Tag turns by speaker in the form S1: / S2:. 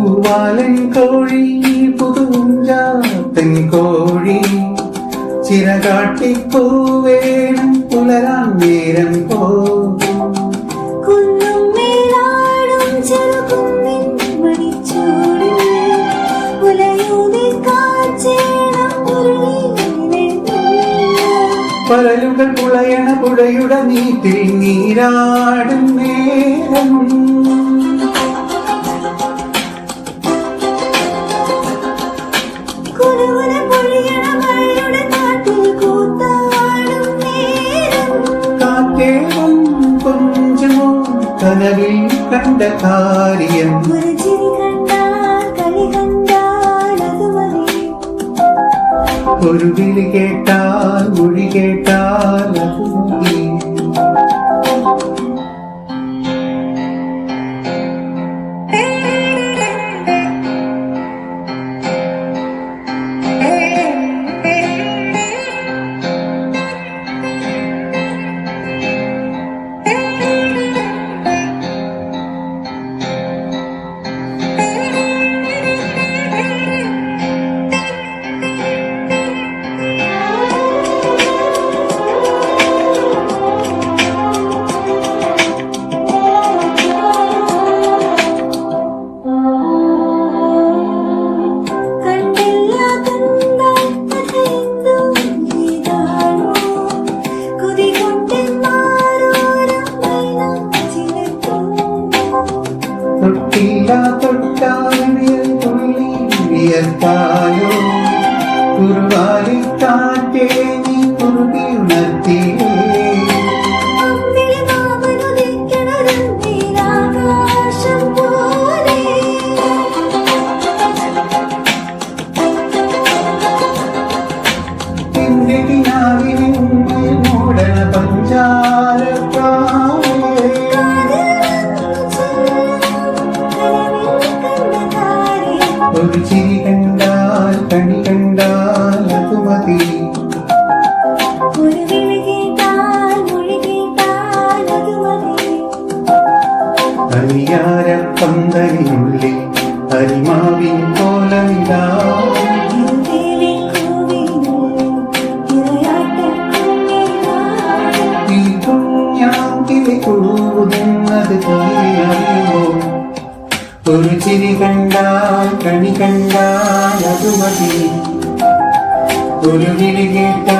S1: പൂവാലൻ കോഴി പുതുഞ്ചാത്തൻ കോഴി. ചിരകാട്ടിപ്പൂവേണം പുലരാൻ നേരം. പരലുകൾ പുളയണ പുഴയുടെ നീറ്റിൽ നീരാടും നേരം കാക്കേവം കൊഞ്ചമോ കനവിൽ കണ്ട കാര്യം
S2: ഒരു ചിരി കണ്ടാൽ കളി കണ്ടാൽ അത്
S1: ഒരു ചിരി കണ്ടാൽ കണി കണ്ടാൽ അത് മതി അനിയാര കുഞ്ഞാങ്കിലെ കൂടുന്നത് അറിയുമോ ഒരു ചിരി കണ്ടാൽ കണി കണ്ടാൽ അത് മതി. ഒരു വിളി കേട്ടാൽ മൊഴി കേട്ടാൽ